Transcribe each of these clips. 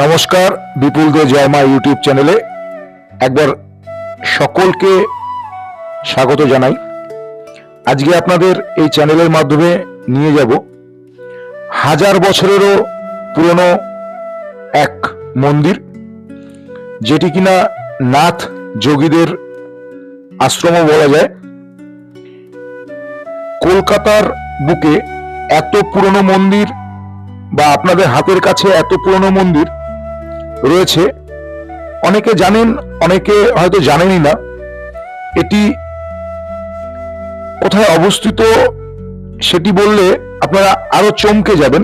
নমস্কার, বিপুল দে জয়মা ইউটিউব চ্যানেলে একবার সকলকে স্বাগত জানাই। আজকে আপনাদের এই চ্যানেলের মাধ্যমে নিয়ে যাব হাজার বছরেরও পুরনো এক মন্দির, যেটি কিনা নাথ যোগীদের আশ্রমও বলা যায়। কলকাতার বুকে এত পুরনো মন্দির বা আপনাদের হাতের কাছে এত পুরনো মন্দির রয়েছে। অনেকে জানেন, অনেকে হয়তো জানেনই না, এটি কোথায় অবস্থিত সেটি বললে আপনারা আরও চমকে যাবেন।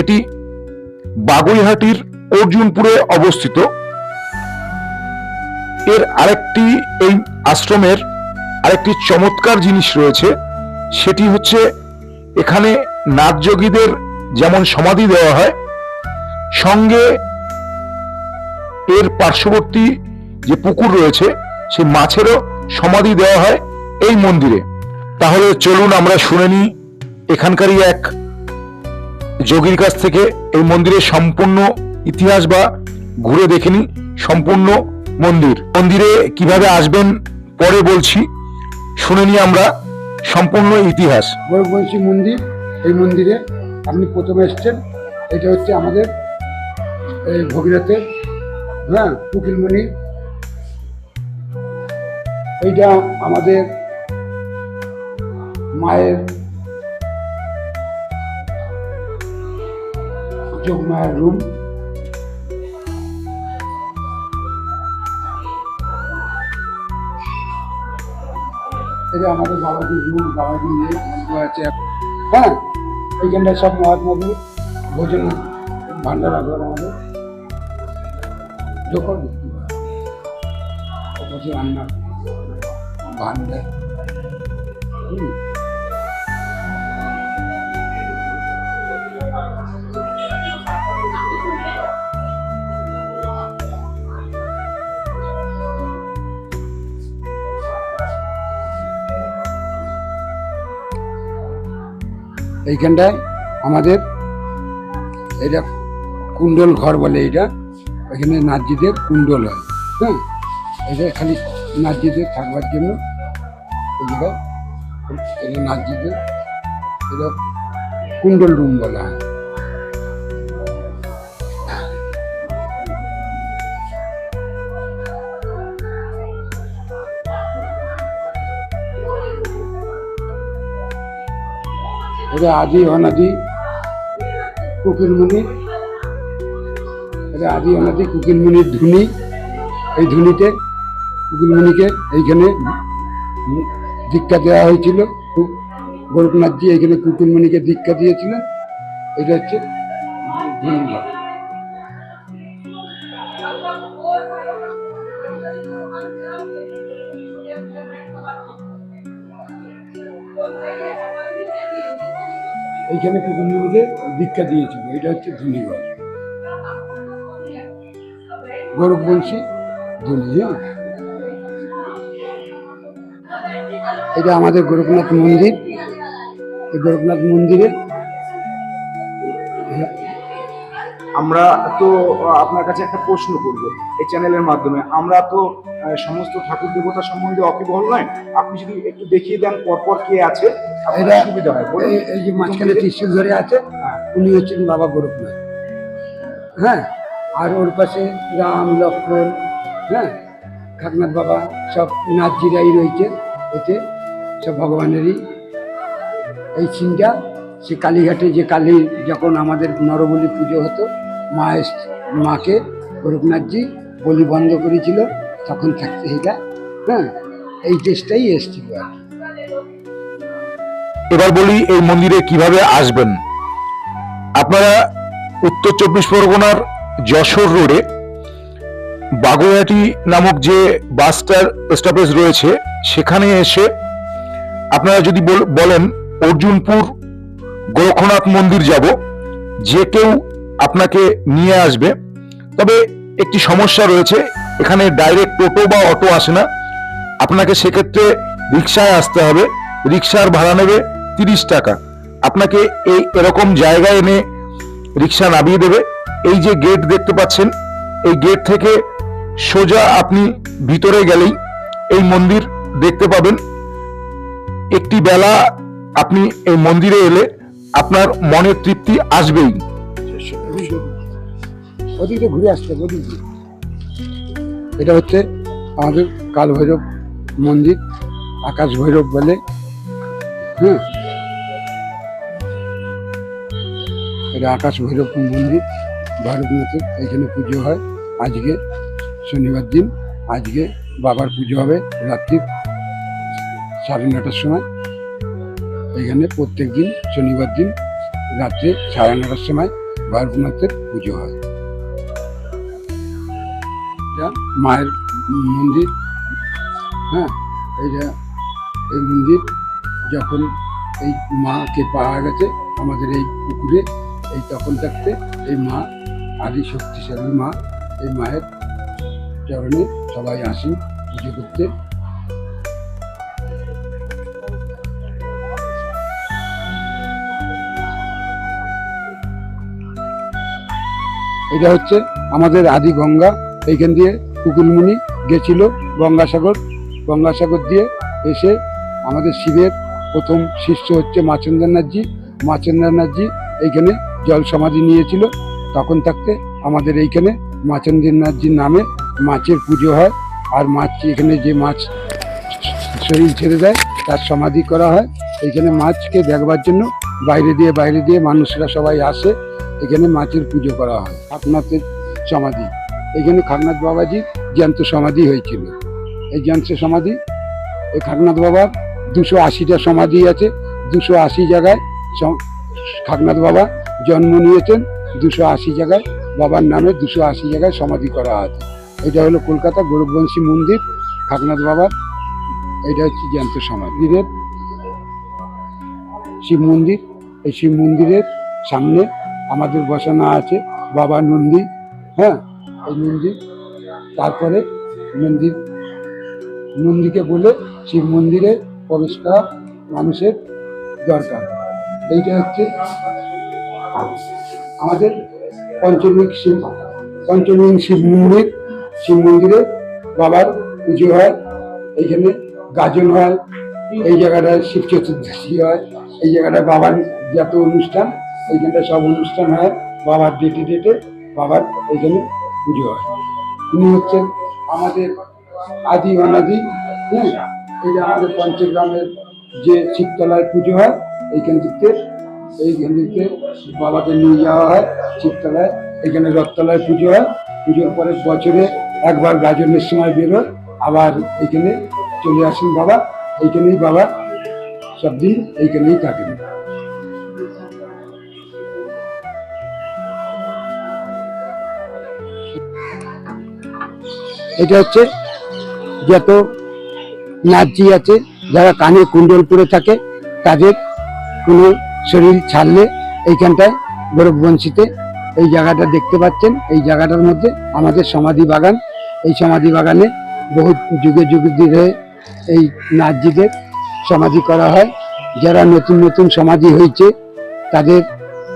এটি বাগুইহাটির অর্জুনপুরে অবস্থিত। এর আরেকটি এই আশ্রমের আরেকটি চমৎকার জিনিস রয়েছে, সেটি হচ্ছে এখানে নাথযোগীদের যেমন সমাধি দেওয়া হয়, সঙ্গে এর পার্শ্ববর্তী যে পুকুর রয়েছে, সেই মাছেরও সমাধি দেওয়া হয় এই মন্দিরে। তাহলে চলুন আমরা শুনে নিই এখানকারই এক যোগীর কাছ থেকে এই মন্দিরের সম্পূর্ণ ইতিহাস বা ঘুরে দেখে নিই সম্পূর্ণ মন্দির। মন্দিরে কীভাবে আসবেন পরে বলছি, শুনে নিই আমরা সম্পূর্ণ ইতিহাস। বলছি মন্দির, এই মন্দিরে আপনি প্রথমে এসছেন, এটা হচ্ছে আমাদের ভগীরথের হ্যাঁ উকিলমণি এইটা আমাদের মায়ের যোগ মায়ের রুম। এটা আমাদের বাবাজির রুম, বাবাজি আছে হ্যাঁ এইখানটায় সব মহাত্মাদের ভোজন ভান্ডার আছে আমাদের। যখন রান্না হুম। এইখানটায় আমাদের এটা কুণ্ডল ঘর বলে এটা এখানে নাজিদের কুণ্ডল হয় হ্যাঁ? এটা খালি নাজিদের থাকবার জন্য এই জায়গায় এটা কুণ্ডল রুম বলা হয়। এটা আদি, অনাদি কুকিলমণি এটা আদি অনাদি কুকিলমণির ধুনি, এই ধুনিতে কুকিলমণিকে এইখানে দীক্ষা দেওয়া হয়েছিল। গোরখনাথজি এইখানে কুকিলমণিকে দীক্ষা দিয়েছিলেন। এটা হচ্ছে ধুনি ঘর। এইখানে কুকুরমণিকে দীক্ষা দিয়েছিল। এটা হচ্ছে ধুনিঘর গৌরববংশী ধুনি হ্যাঁ এটা আমাদের গোরখনাথ মন্দির। এই গোরখনাথ মন্দিরে আমরা তো আপনার কাছে একটা প্রশ্ন করব এই চ্যানেলের মাধ্যমে। আমরা তো সমস্ত ঠাকুর দেবতা সম্বন্ধে অকিবহল নয়। আপনি যদি একটু দেখিয়ে দেন পরপর কে আছে এটা- সুবিধা হয় এই যে মাঝখানে ত্রিশুল ধরে আছে হ্যাঁ। উনি হচ্ছেন বাবা গোরখনাথ। হ্যাঁ? আর ওর পাশে রাম, লক্ষ্মণ হ্যাঁ খাকনাথ বাবা, সব নাথজিরাই রয়েছে। এতে সব ভগবানেরই এই সিনটা সে কালীঘাটে যে কালী, যখন আমাদের নরবলি পুজো হতো, মা মাকে গোরখনাথজি বলি বন্ধ করেছিল, তখন থাকতে এটা হ্যাঁ এই টেস্টটাই এসছিল আর এবার বলি এই মন্দিরে কীভাবে আসবেন? আপনারা উত্তর চব্বিশ পরগনার যশোর রোডে বাগুইহাটি নামক যে বাস স্টপেজ রয়েছে, সেখানে এসে আপনারা যদি বল- বলেন অর্জুনপুর গোরখনাথ মন্দির যাব, যে কেউ আপনাকে নিয়ে আসবে। তবে একটি সমস্যা রয়েছে, এখানে ডাইরেক্ট টোটো বা অটো আসে না। আপনাকে সেক্ষেত্রে রিক্সায় আসতে হবে। রিক্সার ভাড়া নেবে তিরিশ টাকা। আপনাকে এই এরকম জায়গায় এনে রিক্সা নামিয়ে দেবে। এই যে গেট দেখতে পাচ্ছেন, এই গেট থেকে সোজা আপনি ভিতরে গেলেই এই মন্দির দেখতে পাবেন। একটি বেলা আপনি এই মন্দিরে এলে আপনার মনের তৃপ্তি আসবেই। ওদিকে ঘুরে আসতে এটা হচ্ছে আমাদের কাল ভৈরব মন্দির, আকাশ ভৈরব বলে। হ্যাঁ এটা আকাশ ভৈরব মন্দির। ভৈরবনাথের এখানে পুজো হয়। আজকে শনিবার দিন, আজকে বাবার পুজো হবে রাত্রি সাড়ে নটার সময়। এখানে প্রত্যেক দিন শনিবার দিন রাত্রে সাড়ে নটার সময় ভৈরবনাথের পুজো হয়। এটা মায়ের মন্দির হ্যাঁ এইটা এই মন্দির যখন এই মাকে পাওয়া গেছে, আমাদের এই পুকুরে, এই তখন থাকতে এই মা আদি শক্তিশালী মা, এই মায়ের চরণে সবাই আসি পুজো করতে। এটা হচ্ছে আমাদের আদি গঙ্গা। এইখান দিয়ে কুকুরমুনি গেছিল গঙ্গাসাগর। গঙ্গাসাগর দিয়ে এসে আমাদের শিবের প্রথম শিষ্য হচ্ছে মাচন্দ্রনাথজি মাচন্দ্রনাথজি এইখানে জল সমাধি নিয়েছিল। তখন থাকতে আমাদের এইখানে মাচন্দ্রনাথজির নামে মাছের পুজো হয়, আর মাছ এখানে যে মাছ শরীর ছেড়ে দেয়, তার সমাধি করা হয়। এইখানে মাছকে দেখবার জন্য বাইরে দিয়ে বাইরে দিয়ে মানুষরা সবাই আসে, এখানে মাছের পুজো করা হয় খাকনাথের সমাধি। এখানে খাকনাথ বাবাজির জ্যান্ত সমাধি হয়েছিল। এই জ্যান্ত সমাধি, এই খাকনাথ বাবার দুশো আশিটা সমাধি আছে। দুশো আশি জায়গায় খাকনাথ বাবা জন্ম নিয়েছেন। দুশো আশি জায়গায় বাবার নামে দুশো আশি জায়গায় সমাধি করা আছে। এটা হলো কলকাতা গৌরবংশী মন্দির খাকনাথ বাবার। এটা হচ্ছে জ্যান্ত সমাধির শিব মন্দির। এই শিব মন্দিরের সামনে আমাদের বসানো আছে বাবা নন্দী। হ্যাঁ এই মন্দির তারপরে মন্দির নন্দীকে বলে শিব মন্দিরে প্রবেশ করা মানুষের দরকার। এইটা হচ্ছে আমাদের পঞ্চমিক শিব পঞ্চমিক শিব মন্দির, শিব মন্দিরে বাবার পুজো হয়, এইখানে গাজন হয়, এই জায়গাটায় শিব চতুর্দশী হয়, এই জায়গাটায় বাবার যত অনুষ্ঠান এইখানটায় সব অনুষ্ঠান হয়, বাবার ডেটে ডেটে বাবার এইখানে পুজো হয়। উনি হচ্ছেন আমাদের আদি অনাদি হ্যাঁ? এই যে আমাদের পঞ্চগ্রামের যে শিবতলায় পুজো হয়, এইখান থেকে থেকে বাবাকে নিয়ে যাওয়া হয় শিবতলায় এখানে রথতলায় পুজো হয়। পুজোর পরে বছরে একবার গাজনের সময় বেরোয় আবার এখানে চলে আসেন বাবা। এইখানেই বাবা সব দিন এইখানেই থাকেন। এটা হচ্ছে যত নাচজি আছে, যারা কানে কুণ্ডল পরে থাকে, তাদের কোনো শরীর ছাড়লে এইখানটায় গৌরববংশীতে এই জায়গাটা দেখতে পাচ্ছেন। এই জায়গাটার মধ্যে আমাদের সমাধি বাগান। এই সমাধি বাগানে বহু যুগে যুগে ধরে এই নাচজিদের সমাধি করা হয়। যারা নতুন নতুন সমাধি হয়েছে, তাদের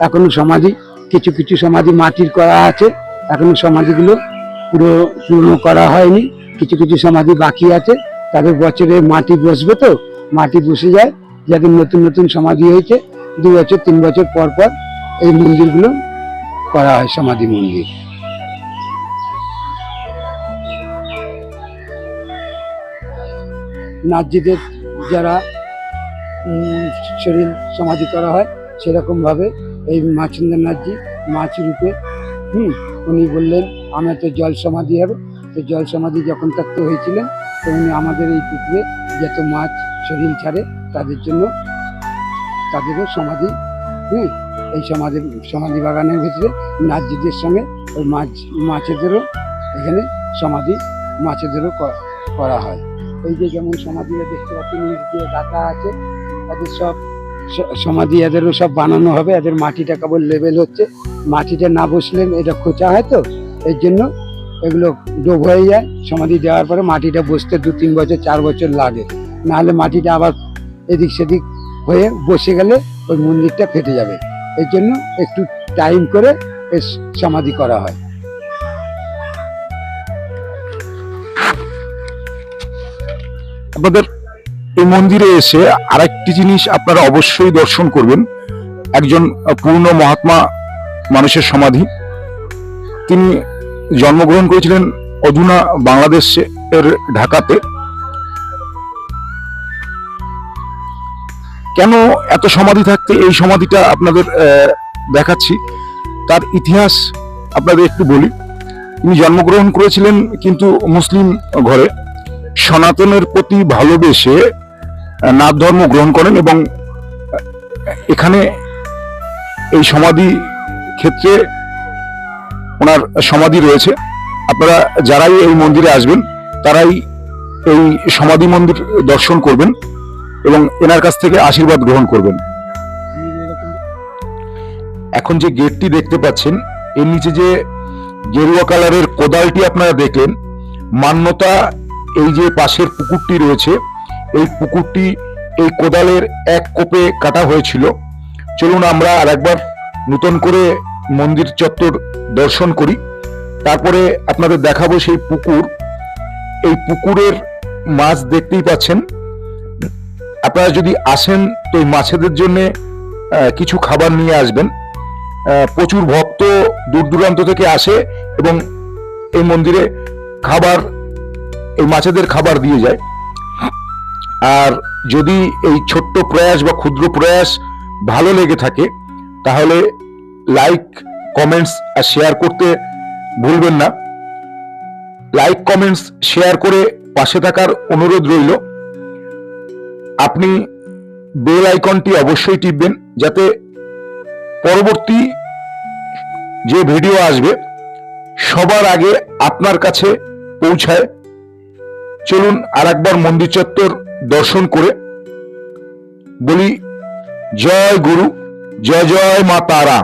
এখনও সমাধি, কিছু কিছু সমাধি মাটির করা আছে। এখনও সমাধিগুলো পুরো পূর্ণ করা হয়নি। কিছু কিছু সমাধি বাকি আছে। তাদের বছরে মাটি বসবে তো? মাটি বসে যায়। যাদের নতুন নতুন সমাধি হয়েছে দু বছর, তিন বছর পর পর এই মন্দিরগুলো করা হয়, সমাধি মন্দির। নাজিদের যারা শরীর সমাধি করা হয়, সেরকমভাবে এই মাচিন্দ্র নাথজি মাছ রূপে হুম, উনি বললেন আমি তো জল সমাধি হবে। তো জল সমাধি যখন থাকতে হয়েছিলেন তো উনি আমাদের এই পুকুরে যত মাছ শরীর ছাড়ে, তাদের জন্য তাদেরও সমাধি, হুম? এই সমাধি সমাধি বাগানের ভিতরে নাচজিদের সঙ্গে ওই মাছ, মাছেদেরও এখানে সমাধি মাছেদেরও করা হয়। এই যে যেমন সমাধিরা দেখতে পাচ্ছেন নিচ দিয়ে ডাকা আছে, তাদের সব সমাধি এদেরও সব বানানো হবে। এদের মাটিটা কেবল লেভেল হচ্ছে। মাটিটা না বসলে এটা খোঁচা হয় তো, এর জন্য এগুলো ডোব হয়ে যায়। সমাধি দেওয়ার পরে মাটিটা বসতে দু তিন বছর, চার বছর লাগে। নাহলে মাটিটা আবার এদিক সেদিক হয়ে বসে গেলে ওই মন্দিরটা ফেটে যাবে। এই জন্য একটু টাইম করে সমাধি করা হয়। আপনাদের এই মন্দিরে এসে আরেকটি জিনিস আপনারা অবশ্যই দর্শন করবেন। একজন পূর্ণ মহাত্মা মানুষের সমাধি। তিনি জন্মগ্রহণ করেছিলেন অধুনা বাংলাদেশের ঢাকাতে। কেন এত সমাধি থাকতে এই সমাধিটা আপনাদের দেখাচ্ছি? তার ইতিহাস আপনাদের একটু বলি। তিনি জন্মগ্রহণ করেছিলেন কিন্তু মুসলিম ঘরে। সনাতনের প্রতি ভালোবেসে নাথ ধর্ম গ্রহণ করেন এবং এখানে এই সমাধি ক্ষেত্রে ওনার সমাধি রয়েছে। আপনারা যারাই এই মন্দিরে আসবেন, তারাই এই সমাধি মন্দির দর্শন করবেন। এবং এনার কাছ থেকে আশীর্বাদ গ্রহণ করবেন। এখন যে গেটটি দেখতে পাচ্ছেন, এর নিচে যে গেরুয়া কালারের কোদালটি আপনারা দেখলেন, মান্যতা এই যে পাশের পুকুরটি রয়েছে, এই পুকুরটি এই কোদালের এক কোপে কাটা হয়েছিল। চলুন আমরা আর একবার নতুন করে মন্দির চত্বর দর্শন করি। তারপরে আপনাদের দেখাবো সেই পুকুর। এই পুকুরের মাছ দেখতেই পাচ্ছেন আপনারা যদি আসেন তো এই মাছেদের জন্য কিছু খাবার নিয়ে আসবেন। প্রচুর ভক্ত দূর দূরান্ত থেকে আসে এবং এই মন্দিরে খাবার, এই মাছেদের খাবার দিয়ে যায়। আর যদি এই ছোট্ট প্রয়াস বা ক্ষুদ্র প্রয়াস ভালো লেগে থাকে, তাহলে লাইক কমেন্টস আর শেয়ার করতে ভুলবেন না। লাইক কমেন্টস শেয়ার করে পাশে থাকার অনুরোধ রইল। আপনি বেল আইকনটি অবশ্যই টিপবেন যাতে পরবর্তী যে ভিডিও আসবে, সবার আগে আপনার কাছে পৌঁছায়। চলুন আর একবার মন্দির চত্বর দর্শন করে বলি, জয় গুরু, জয় জয় মা তারা।